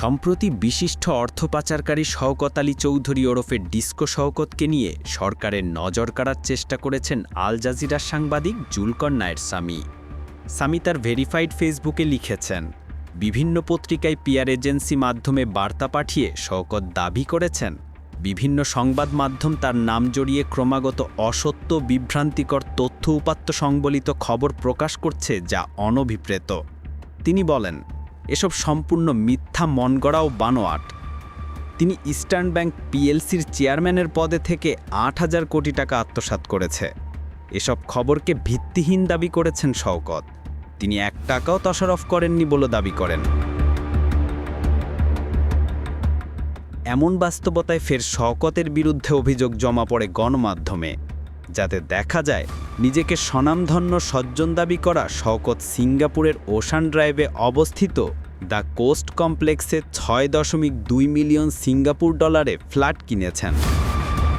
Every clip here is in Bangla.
সম্প্রতি বিশিষ্ট অর্থ পাচারকারী শওকত আলী চৌধুরী ওরফে ডিস্কো শওকতকে নিয়ে সরকারের নজর কাড়ার চেষ্টা করেছেন আল জাজিরার সাংবাদিক জুলকর নায়ের স্বামী। সামি তার ভেরিফাইড ফেসবুকে লিখেছেন, বিভিন্ন পত্রিকায় পিয়ার এজেন্সি মাধ্যমে বার্তা পাঠিয়ে শওকত দাবি করেছেন, বিভিন্ন সংবাদ মাধ্যম তার নাম জড়িয়ে ক্রমাগত অসত্য, বিভ্রান্তিকর তথ্য উপাত্ত সংবলিত খবর প্রকাশ করছে যা অনভিপ্রেত। তিনি বলেন এসব সম্পূর্ণ মিথ্যা মনগড়া ও বানোয়াট। তিনি ইস্টার্ন ব্যাংক পিএলসির চেয়ারম্যানের পদে থেকে আট হাজার কোটি টাকা আত্মসাৎ করেছে। এসব খবরকে ভিত্তিহীন দাবি করেছেন শওকত। তিনি এক টাকাও তশারফ করেননি বলে দাবি করেন। এমন বাস্তবতায় ফের শওকতের বিরুদ্ধে অভিযোগ জমা পড়ে গণমাধ্যমে। যাতে দেখা যায় নিজেকে স্বনামধন্য সজ্জন দাবি করা শওকত সিঙ্গাপুরের ওশান ড্রাইভে অবস্থিত দ্য কোস্ট কমপ্লেক্সে ছয় দশমিক দুই মিলিয়ন সিঙ্গাপুর ডলারে ফ্ল্যাট কিনেছেন।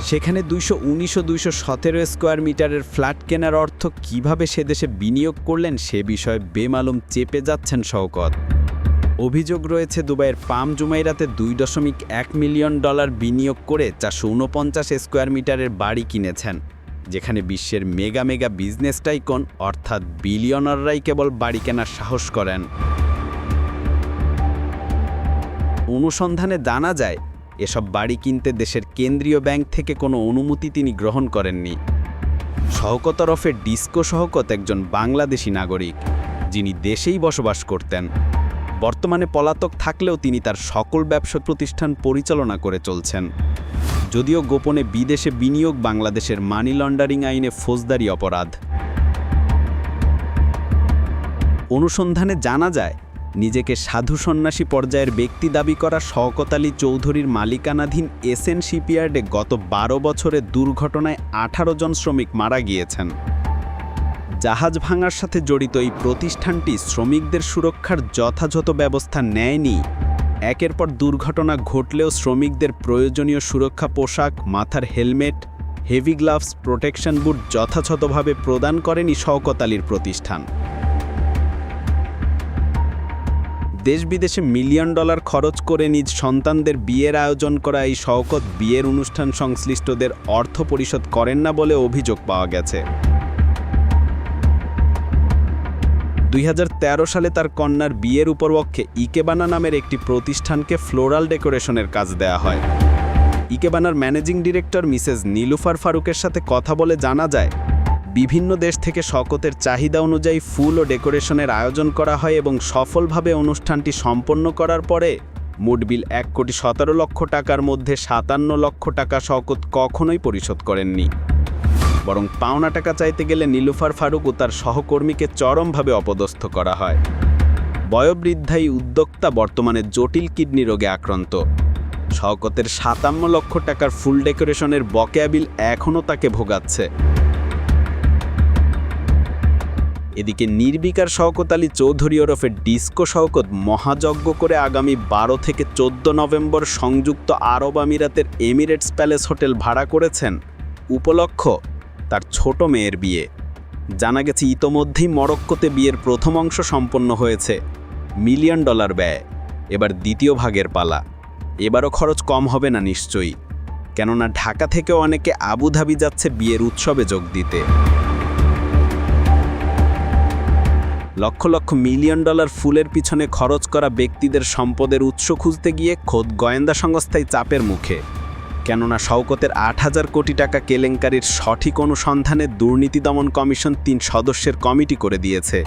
সেখানে দুইশো উনিশ ও দুইশো সতেরো স্কোয়ার মিটারের ফ্ল্যাট কেনার অর্থ কীভাবে সে দেশে বিনিয়োগ করলেন সে বিষয়ে বেমালুম চেপে যাচ্ছেন শওকত। অভিযোগ রয়েছে, দুবাইয়ের পাম জুমাইরাতে দুই দশমিক এক মিলিয়ন ডলার বিনিয়োগ করে চারশো উনপঞ্চাশ স্কোয়ার মিটারের বাড়ি কিনেছেন। যেখানে বিশ্বের মেগা মেগা বিজনেস টাইকন অর্থাৎ বিলিয়নাররাই কেবল বাড়ি কেনার সাহস করেন। অনুসন্ধানে জানা যায়, এসব বাড়ি কিনতে দেশের কেন্দ্রীয় ব্যাংক থেকে কোনো অনুমতি তিনি গ্রহণ করেননি। শওকতরফে ডিস্কো শওকত একজন বাংলাদেশি নাগরিক, যিনি দেশেই বসবাস করতেন। বর্তমানে পলাতক থাকলেও তিনি তার সকল ব্যবসা প্রতিষ্ঠান পরিচালনা করে চলছেন। যদিও গোপনে বিদেশে বিনিয়োগ, বাংলাদেশের মানি লন্ডারিং আইনে ফৌজদারি অপরাধ। অনুসন্ধানে জানা যায়, নিজেকে সাধু সন্ন্যাসী পর্যায়ের ব্যক্তি দাবি করা শওকত আলী চৌধুরীর মালিকানাধীন এসএন শিপইয়ার্ডে গত বারো বছরের দুর্ঘটনায় আঠারো জন শ্রমিক মারা গিয়েছেন। জাহাজ ভাঙার সাথে জড়িত এই প্রতিষ্ঠানটি শ্রমিকদের সুরক্ষার যথাযথ ব্যবস্থা নেয়নি। একের পর দুর্ঘটনা ঘটলেও শ্রমিকদের প্রয়োজনীয় সুরক্ষা পোশাক, মাথার helmet, heavy gloves, protection boot যথাযথভাবে প্রদান করেনি শওকত আলীর প্রতিষ্ঠান। দেশ বিদেশে মিলিয়ন ডলার খরচ করে নিজ সন্তানদের বিয়ের আয়োজন করা এই শওকত বিয়ের অনুষ্ঠান সংশ্লিষ্টদের অর্থ পরিশোধ করেন না বলে অভিযোগ পাওয়া গেছে। দুই হাজার তেরো সালে তার কন্যার বিয়ের উপরপক্ষে ইকেবানা নামের একটি প্রতিষ্ঠানকে ফ্লোরাল ডেকোরেশনের কাজ দেয়া হয়। ইকেবানার ম্যানেজিং ডিরেক্টর মিসেস নীলুফার ফারুকের সাথে কথা বলে জানা যায়, বিভিন্ন দেশ থেকে শকতের চাহিদা অনুযায়ী ফুল ও ডেকোরেশনের আয়োজন করা হয় এবং সফলভাবে অনুষ্ঠানটি সম্পন্ন করার পরে মুডবিল এক কোটি সতেরো লক্ষ টাকার মধ্যে সাতান্ন লক্ষ টাকা শকত কখনোই পরিশোধ করেননি। বরং পাওনা টাকা চাইতে গেলে নীলুফার ফারুক ও তার সহকর্মীকে চরমভাবে অপদস্থ করা হয়। বয়োবৃদ্ধাই উদ্যোক্তা বর্তমানে জটিল কিডনি রোগে আক্রান্ত। শওকতের সাতান্ন লক্ষ টাকার ফুল ডেকোরেশনের বকেয়া বিল এখনও তাকে ভোগাচ্ছে। এদিকে নির্বিকার শওকত আলী চৌধুরী ওরফে ডিস্কো শওকত মহাযজ্ঞ করে আগামী বারো থেকে চোদ্দ নভেম্বর সংযুক্ত আরব আমিরাতের এমিরেটস প্যালেস হোটেল ভাড়া করেছেন। উপলক্ষ তার ছোট মেয়ের বিয়ে। জানা গেছে, ইতোমধ্যেই মরক্কোতে বিয়ের প্রথম অংশ সম্পন্ন হয়েছে। মিলিয়ন ডলার ব্যয়। এবার দ্বিতীয় ভাগের পালা। এবারও খরচ কম হবে না নিশ্চয়ই। কেননা ঢাকা থেকেও অনেকে আবুধাবি যাচ্ছে বিয়ের উৎসবে যোগ দিতে। লক্ষ লক্ষ মিলিয়ন ডলার ফুলের পিছনে খরচ করা ব্যক্তিদের সম্পদের উৎস খুঁজতে গিয়ে খোদ গোয়েন্দা সংস্থায় চাপের মুখে। কেননা শওকতের আট হাজার কোটি টাকা কেলেঙ্কারির সঠিক অনুসন্ধানে দুর্নীতি দমন কমিশন তিন সদস্যের কমিটি করে দিয়েছে।